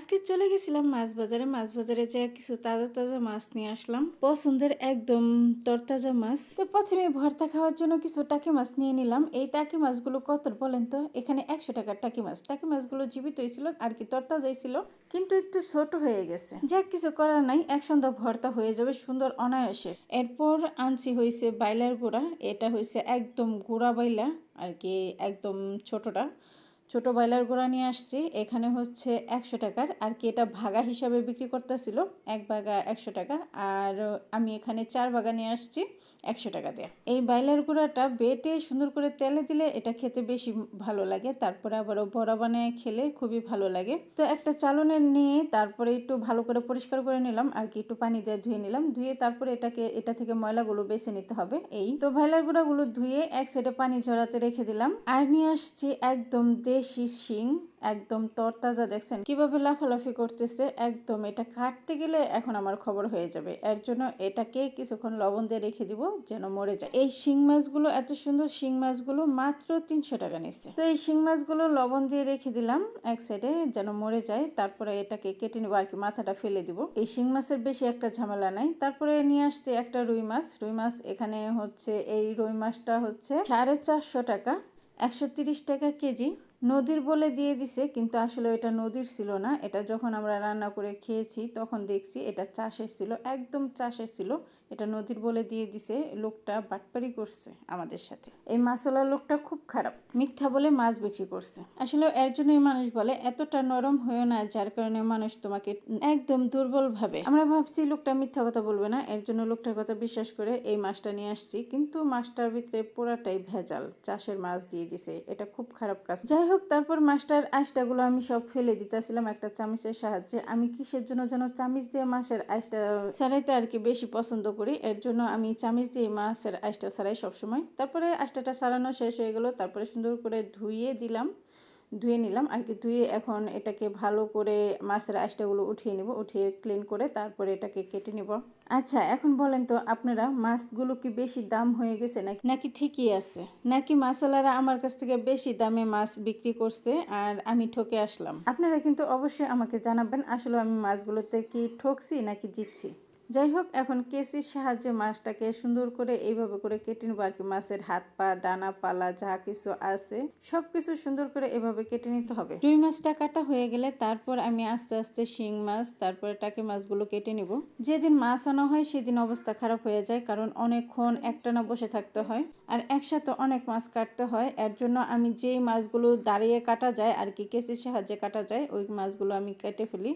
আজকে চলে গেছিলাম মাছ বাজারে মাছ বাজারে যে কিছু তাজা তাজা মাছ নিয়ে আসলাম। পছন্দের একদম তরতাজা মাছ। তো প্রথমে ভর্তা খাওয়ার জন্য কিছু টাকি মাছ নিয়ে নিলাম। এই টাকি মাছগুলো কত বলেন তো? এখানে একশো টাকার টাকি মাছ। টাকি মাছগুলো জীবিতই ছিল আর কি তরতাজাই ছিল, কিন্তু একটু ছোট হয়ে গেছে। যাক, কিছু করার নাই। এক সন্ধ্যা ভর্তা হয়ে যাবে সুন্দর অনায়াসে। এরপর আনছি হয়েছে বাইলার গোড়া। এটা হয়েছে একদম গোড়া বাইলা, আর কি একদম ছোটটা। ছোট ব্রয়লার গোড়া নিয়ে আসছি। এখানে হচ্ছে একশো টাকার। আর কি এটা ভাগা হিসাবে বিক্রি করতেছিল? এক ভাগা একশো টাকা। আর আমি এখানে চার ভাগা নিয়ে আসছি, একশো টাকা দিয়ে। এই ব্রয়লার গুঁড়াটা বেটে সুন্দর করে তেলে দিলে এটা খেতে বেশি ভালো লাগে। তারপরে আবারও বড়া বানায় খেলে খুবই ভালো লাগে। তো একটা চালনে নিয়ে তারপরে একটু ভালো করে পরিষ্কার করে নিলাম। আর কি একটু পানি দিয়ে ধুয়ে নিলাম। ধুয়ে তারপরে এটাকে, এটা থেকে ময়লাগুলো বেছে নিতে হবে। এই তো ব্রয়লার গুঁড়াগুলো ধুয়ে এক সাইডে পানি ঝরাতে রেখে দিলাম। আর নিয়ে আসছি একদম দেশি শিং, একদম তরতাজা দেখছেন। কীভাবে লাফালাফি করতেছে, একদম এটা কাটতে গেলে এখন আমার খবর হয়ে যাবে। এর জন্য এটাকে কিছুক্ষণ লবণ দিয়ে রেখে দিব যেন মরে যায়। এই শিং মাছগুলো, এত সুন্দর শিং মাছগুলো মাত্র তিনশো টাকা নিচ্ছে। তো এই শিং মাছগুলো লবণ দিয়ে রেখে দিলাম এক সাইডে যেন মরে যায়। তারপরে এটাকে কেটে নেব আর কি, মাথাটা ফেলে দিব। এই শিং মাছের বেশি একটা ঝামেলা নাই। তারপরে নিয়ে আসছে একটা রুই মাছ। রুই মাছ এখানে হচ্ছে, এই রুই মাছটা হচ্ছে সাড়ে চারশো টাকা, একশো টাকা কেজি। নদীর বলে দিয়ে দিছে, কিন্তু আসলে এটা নদীর ছিল না। এটা যখন আমরা রান্না করে খেয়েছি, তখন দেখছি এটা চাষের ছিল, একদম চাষের ছিল। এটা নদীর বলে দিয়ে দিছে, লোকটা বাটপারি করছে আমাদের সাথে। এই মাছওয়ালা লোকটা খুব খারাপ, মিথ্যা বলে মাছ বিক্রি করছে। আসলে এর জন্যই মানুষ বলে, এতটা নরম হয়েও না, যার কারণে মানুষ তোমাকে একদম দুর্বল ভাবে। আমরা ভাবছি, লোকটা মিথ্যা কথা বলবে না, এর জন্য লোকটার কথা বিশ্বাস করে এই মাছটা নিয়ে আসছি। কিন্তু মাছটার ভিতরে পুরাটাই ভেজাল, চাষের মাছ দিয়ে দিছে। এটা খুব খারাপ কাজ। যাই হোক, তারপর মাছটার আইসটাগুলো আমি সব ফেলে দিতেছিলাম একটা চামিচের সাহায্যে। আমি কিসের জন্য যেন চামিচ দিয়ে মাছের আইসটা ছাড়াইতে আর কি বেশি পছন্দ করি, এর জন্য আমি চামিচ দিয়ে মাছের আইসটা ছাড়াই সবসময়। তারপরে আইসটাটা সারানো শেষ হয়ে গেল, তারপরে সুন্দর করে ধুইয়ে দিলাম। ধুয়ে নিলাম। আর কি ধুয়ে এখন এটাকে ভালো করে মাছের আইসটাগুলো উঠিয়ে নিব উঠিয়ে ক্লিন করে তারপরে এটাকে কেটে নিব। আচ্ছা এখন বলেন তো আপনারা মাছগুলো কি বেশি দাম হয়ে গেছে নাকি? নাকি ঠিকই আছে। নাকি মাসালারা আমার কাছ থেকে বেশি দামে মাছ বিক্রি করছে আর আমি ঠকে আসলাম? আপনারা কিন্তু অবশ্যই আমাকে জানাবেন আসলে আমি মাছগুলোতে কি ঠকছি নাকি জিতছি। যাই হোক এখন কেসির সাহায্যে মাছটাকে সুন্দর করে এইভাবে করে কেটে নেব আর কি। মাছের হাত পা, ডানা, পালা, যা কিছু আছে সব কিছু সুন্দর করে এভাবে কেটে নিতে হবে। রুই মাছটা কাটা হয়ে গেলে তারপর আমি আস্তে আস্তে শিং মাছ, তারপরে টাকে মাছগুলো কেটে নিব। যেদিন মাছ আনা হয়, সেদিন অবস্থা খারাপ হয়ে যায়, কারণ অনেকক্ষণ একটানা বসে থাকতে হয় আর একসাথে অনেক মাছ কাটতে হয়। এর জন্য আমি যেই মাছগুলো দাঁড়িয়ে কাটা যায় আর কি, কেসির সাহায্যে কাটা যায়, ওই মাছগুলো আমি কেটে ফেলি।